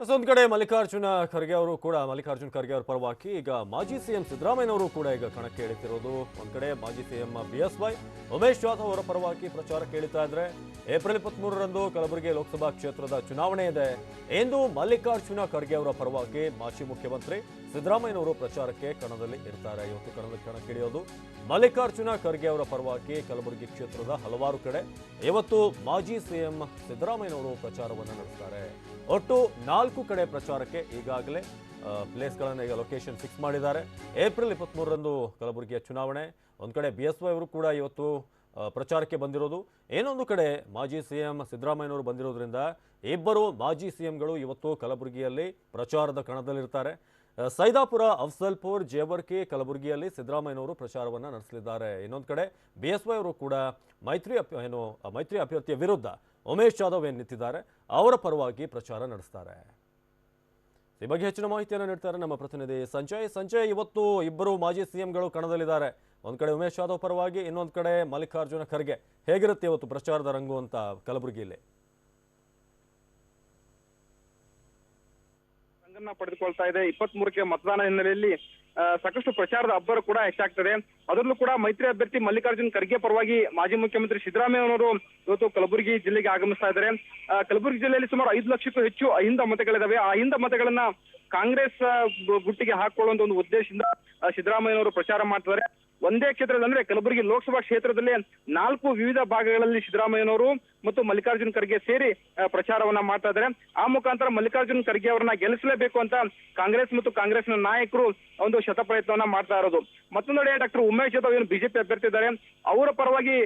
ಒಂದ್ ಕಡೆ ಮಲ್ಲಿಕಾರ್ಜುನ ಖರ್ಗೆ ಅವರು ಕೂಡ, ಮಲ್ಲಿಕಾರ್ಜುನ ಖರ್ಗೆ ಅವರ ಪರವಾಗಿ ಈಗ ಮಾಜಿ ಸಿಎಂ ಸಿದ್ದರಾಮಯ್ಯನವರು ಕೂಡ ಈಗ ಕಣಕ್ಕೆ ಇಳಿತಿರೋದು ಒಂದ್ ಕಡೆ ಮಾಜಿ CM B S Y Umesh Jadhav ಅವರ ಪರವಾಗಿ ಪ್ರಚಾರಕ್ಕೆ ಇಳಿತಾ ಇದ್ರೆ ಏಪ್ರಿಲ್ ಇಪ್ಪತ್ಮೂರರಂದು ಕಲಬುರಗಿ ಲೋಕಸಭಾ ಕ್ಷೇತ್ರದ ಚುನಾವಣೆ ಇದೆ ಎಂದು ಮಲ್ಲಿಕಾರ್ಜುನ ಖರ್ಗೆ ಅವರ ಪರವಾಗಿ ಮಾಜಿ ಮುಖ್ಯಮಂತ್ರಿ ಸಿದ್ದರಾಮಯ್ಯನವರು ಪ್ರಚಾರಕ್ಕೆ ಕಣದಲ್ಲಿ ಇರ್ತಾರೆ. ಇವತ್ತು ಕಣದಲ್ಲಿ ಕಣಕ್ಕಿಳಿಯೋದು ಮಲ್ಲಿಕಾರ್ಜುನ ಖರ್ಗೆ ಅವರ ಪರವಾಗಿ ಕಲಬುರಗಿ ಕ್ಷೇತ್ರದ ಹಲವಾರು ಕಡೆ. ಇವತ್ತು ಮಾಜಿ ಸಿಎಂ ಸಿದ್ದರಾಮಯ್ಯನವರು ಪ್ರಚಾರವನ್ನು ನಡೆಸ್ತಾರೆ. ಒಟ್ಟು ನಾಲ್ಕು ಕಡೆ ಪ್ರಚಾರಕ್ಕೆ ಈಗಾಗಲೇ ಪ್ಲೇಸ್ಗಳನ್ನು ಈಗ ಲೊಕೇಶನ್ ಫಿಕ್ಸ್ ಮಾಡಿದ್ದಾರೆ. ಏಪ್ರಿಲ್ ಇಪ್ಪತ್ತ್ಮೂರರಂದು ಕಲಬುರಗಿಯ ಚುನಾವಣೆ, ಒಂದು ಕಡೆ ಬಿ ಎಸ್ ವೈ ಅವರು ಕೂಡ ಇವತ್ತು ಪ್ರಚಾರಕ್ಕೆ ಬಂದಿರೋದು. ಏನೊಂದು ಕಡೆ ಮಾಜಿ ಸಿ ಎಂ ಸಿದ್ದರಾಮಯ್ಯನವರು ಬಂದಿರೋದ್ರಿಂದ ಇಬ್ಬರು ಮಾಜಿ ಸಿ ಎಂಗಳು ಇವತ್ತು ಕಲಬುರಗಿಯಲ್ಲಿ ಪ್ರಚಾರದ ಕಣದಲ್ಲಿರ್ತಾರೆ. ಸೈದಾಪುರ, ಅಫ್ಸಲ್ಪುರ್, ಜೇವರ್ಕಿ, ಕಲಬುರಗಿಯಲ್ಲಿ ಸಿದ್ದರಾಮಯ್ಯನವರು ಪ್ರಚಾರವನ್ನು ನಡೆಸಲಿದ್ದಾರೆ. ಇನ್ನೊಂದು ಕಡೆ ಬಿ ವೈ ಅವರು ಕೂಡ ಮೈತ್ರಿ ಏನು, ಮೈತ್ರಿ ಅಭ್ಯರ್ಥಿಯ ವಿರುದ್ಧ ಉಮೇಶ್ ಜಾಧವ್ ಏನು ನಿಂತಿದ್ದಾರೆ, ಅವರ ಪರವಾಗಿ ಪ್ರಚಾರ ನಡೆಸ್ತಾರೆ. ಈ ಬಗ್ಗೆ ಹೆಚ್ಚಿನ ಮಾಹಿತಿಯನ್ನು ನೀಡ್ತಾರೆ ನಮ್ಮ ಪ್ರತಿನಿಧಿ ಸಂಜಯ್. ಸಂಜಯ್, ಇವತ್ತು ಇಬ್ಬರು ಮಾಜಿ ಸಿಎಂಗಳು ಕಣದಲ್ಲಿದ್ದಾರೆ. ಒಂದು ಕಡೆ ಉಮೇಶ್ ಯಾದವ್ ಪರವಾಗಿ, ಇನ್ನೊಂದು ಕಡೆ ಮಲ್ಲಿಕಾರ್ಜುನ ಖರ್ಗೆ. ಹೇಗಿರುತ್ತೆ ಇವತ್ತು ಪ್ರಚಾರದ ರಂಗು ಅಂತ ಕಲಬುರಗಿಯಲ್ಲಿ? ರಂಗನ್ನ ಪಡೆದುಕೊಳ್ತಾ ಇದೆ. ಇಪ್ಪತ್ತ್ ಮೂರಕ್ಕೆ ಮತದಾನ ಹಿನ್ನೆಲೆಯಲ್ಲಿ ಸಾಕಷ್ಟು ಪ್ರಚಾರದ ಅಬ್ಬರ ಕೂಡ ಹೆಚ್ಚಾಗ್ತದೆ. ಅದರಲ್ಲೂ ಕೂಡ ಮೈತ್ರಿ ಅಭ್ಯರ್ಥಿ ಮಲ್ಲಿಕಾರ್ಜುನ್ ಖರ್ಗೆ ಪರವಾಗಿ ಮಾಜಿ ಮುಖ್ಯಮಂತ್ರಿ ಸಿದ್ದರಾಮಯ್ಯನವರು ಇವತ್ತು ಕಲಬುರಗಿ ಜಿಲ್ಲೆಗೆ ಆಗಮಿಸ್ತಾ ಇದ್ದಾರೆ. ಕಲಬುರಗಿ ಜಿಲ್ಲೆಯಲ್ಲಿ ಸುಮಾರು ಐದು ಲಕ್ಷಕ್ಕೂ ಹೆಚ್ಚು ಅಹಿಂದ ಮತಗಳಿದಾವೆ. ಆ ಅಹಿಂದ ಮತಗಳನ್ನ ಕಾಂಗ್ರೆಸ್ ಗುಟ್ಟಿಗೆ ಹಾಕೊಳ್ಳುವಂತ ಒಂದು ಉದ್ದೇಶದಿಂದ ಸಿದ್ದರಾಮಯ್ಯನವರು ಪ್ರಚಾರ ಮಾಡ್ತಿದ್ದಾರೆ. ಒಂದೇ ಕ್ಷೇತ್ರದಲ್ಲಿ ಅಂದ್ರೆ ಕಲಬುರಗಿ ಲೋಕಸಭಾ ಕ್ಷೇತ್ರದಲ್ಲಿ ನಾಲ್ಕು ವಿವಿಧ ಭಾಗಗಳಲ್ಲಿ ಸಿದ್ದರಾಮಯ್ಯನವರು ಮತ್ತು ಮಲ್ಲಿಕಾರ್ಜುನ್ ಖರ್ಗೆ ಸೇರಿ ಪ್ರಚಾರವನ್ನ ಮಾಡ್ತಾ ಇದ್ದಾರೆ. ಆ ಮುಖಾಂತರ ಮಲ್ಲಿಕಾರ್ಜುನ್ ಖರ್ಗೆ ಅವರನ್ನ ಗೆಲ್ಲಿಸಲೇಬೇಕು ಅಂತ ಕಾಂಗ್ರೆಸ್ ಮತ್ತು ಕಾಂಗ್ರೆಸ್ನ ನಾಯಕರು ಒಂದು ಶತ ಪ್ರಯತ್ನವನ್ನ ಮಾಡ್ತಾ ಇರೋದು. ಮತ್ತೊಂದೆಡೆ ಡಾಕ್ಟರ್ ಉಮೇಶ್ ಯಾದವ್ ಏನು ಬಿಜೆಪಿ ಅಭ್ಯರ್ಥಿ ಇದ್ದಾರೆ, ಅವರ ಪರವಾಗಿ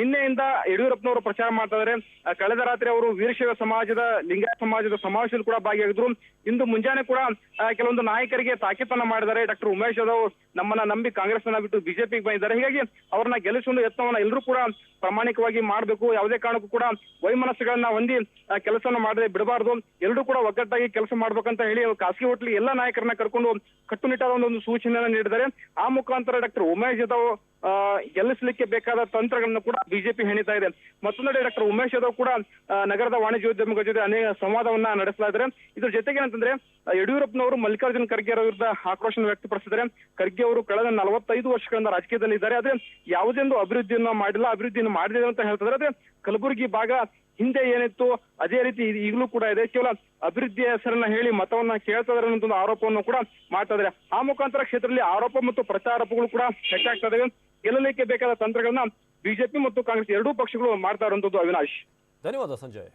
ನಿನ್ನೆಯಿಂದ ಯಡಿಯೂರಪ್ಪನವರು ಪ್ರಚಾರ ಮಾಡ್ತಾ ಇದ್ದಾರೆ. ಕಳೆದ ರಾತ್ರಿ ಅವರು ವೀರಶೈವ ಸಮಾಜದ, ಲಿಂಗಾಯತ ಸಮಾಜದ ಸಮಾವೇಶದಲ್ಲಿ ಕೂಡ ಭಾಗಿಯಾಗಿದ್ರು. ಇಂದು ಮುಂಜಾನೆ ಕೂಡ ಕೆಲವೊಂದು ನಾಯಕರಿಗೆ ತಾಕೀತನ್ನ ಮಾಡಿದ್ದಾರೆ ಡಾಕ್ಟರ್ ಉಮೇಶ್ ಯಾದವ್ ನಮ್ಮನ್ನ ನಂಬಿ ಕಾಂಗ್ರೆಸ್ನ ಬಿಟ್ಟು ಬಿಜೆಪಿಗೆ ಬಂದಿದ್ದಾರೆ. ಹೀಗಾಗಿ ಅವ್ರನ್ನ ಗೆಲ್ಲಿಸುವ ಯತ್ನವನ್ನ ಎಲ್ಲರೂ ಕೂಡ ಪ್ರಾಮಾಣಿಕವಾಗಿ ಮಾಡಬೇಕು. ಯಾವುದೇ ಕಾರಣಕ್ಕೂ ಕೂಡ ವೈಮನಸ್ಸುಗಳನ್ನ ಹೊಂದಿ ಕೆಲಸವನ್ನು ಮಾಡದೆ ಬಿಡಬಾರದು. ಎಲ್ಲರೂ ಕೂಡ ಒಗ್ಗಟ್ಟಾಗಿ ಕೆಲಸ ಮಾಡ್ಬೇಕಂತ ಹೇಳಿ ಖಾಸಗಿ ಹೋಟ್ಲಿಗೆ ಎಲ್ಲ ನಾಯಕರನ್ನ ಕರ್ಕೊಂಡು ಕಟ್ಟುನಿಟ್ಟಾದ ಒಂದು ಸೂಚನೆಯನ್ನ ನೀಡಿದ್ದಾರೆ. ಆ ಮುಖಾಂತರ ಡಾಕ್ಟರ್ ಉಮೇಶ್ ಆ, ಗೆಲ್ಲಿಸಲಿಕ್ಕೆ ಬೇಕಾದ ತಂತ್ರಗಳನ್ನು ಕೂಡ ಬಿಜೆಪಿ ಹೆಣಿತಾ ಇದೆ. ಮತ್ತೊಂದೆಡೆ ಡಾಕ್ಟರ್ ಉಮೇಶ್ ಯಾದವ್ ಕೂಡ ನಗರದ ವಾಣಿಜ್ಯೋದ್ಯಮಿಗಳ ಜೊತೆ ಅನೇಕ ಸಂವಾದವನ್ನ ನಡೆಸ್ತಾ ಇದ್ದಾರೆ. ಇದ್ರ ಜೊತೆಗೆ ಏನಂತಂದ್ರೆ ಯಡಿಯೂರಪ್ಪನವರು ಮಲ್ಲಿಕಾರ್ಜುನ್ ಖರ್ಗೆ ಅವರ ವಿರುದ್ಧ ಆಕ್ರೋಶ ವ್ಯಕ್ತಪಡಿಸಿದ್ದಾರೆ. ಖರ್ಗೆ ಅವರು ಕಳೆದ ನಲವತ್ತೈದು ವರ್ಷಗಳಿಂದ ರಾಜಕೀಯದಲ್ಲಿ ಇದ್ದಾರೆ ಆದ್ರೆ ಯಾವುದೇ ಒಂದು ಅಭಿವೃದ್ಧಿಯನ್ನ ಮಾಡಿಲ್ಲ, ಅಭಿವೃದ್ಧಿಯನ್ನು ಮಾಡಿದೆ ಅಂತ ಹೇಳ್ತಿದ್ದಾರೆ ಅದೇ ಕಲಬುರಗಿ ಭಾಗ ಹಿಂದೆ ಏನಿತ್ತು, ಅದೇ ರೀತಿ ಈಗಲೂ ಕೂಡ ಇದೆ. ಕೇವಲ ಅಭಿವೃದ್ಧಿಯ ಹೆಸರನ್ನ ಹೇಳಿ ಮತವನ್ನ ಕೇಳ್ತಾ ಒಂದು ಆರೋಪವನ್ನು ಕೂಡ ಮಾಡ್ತಾ ಆ ಮುಖಾಂತರ ಕ್ಷೇತ್ರದಲ್ಲಿ ಆರೋಪ ಮತ್ತು ಪ್ರಚಾರಪಗಳು ಕೂಡ ಹೆಚ್ಚಾಗ್ತದೆ ಗೆಲ್ಲಲಿಕ್ಕೆ ಬೇಕಾದ ತಂತ್ರಗಳನ್ನ ಬಿಜೆಪಿ ಮತ್ತು ಕಾಂಗ್ರೆಸ್ ಎರಡೂ ಪಕ್ಷಗಳು ಮಾಡ್ತಾ ಇರುವಂತದ್ದು ಅವಿನಾಶ್. ಧನ್ಯವಾದ ಸಂಜಯ್.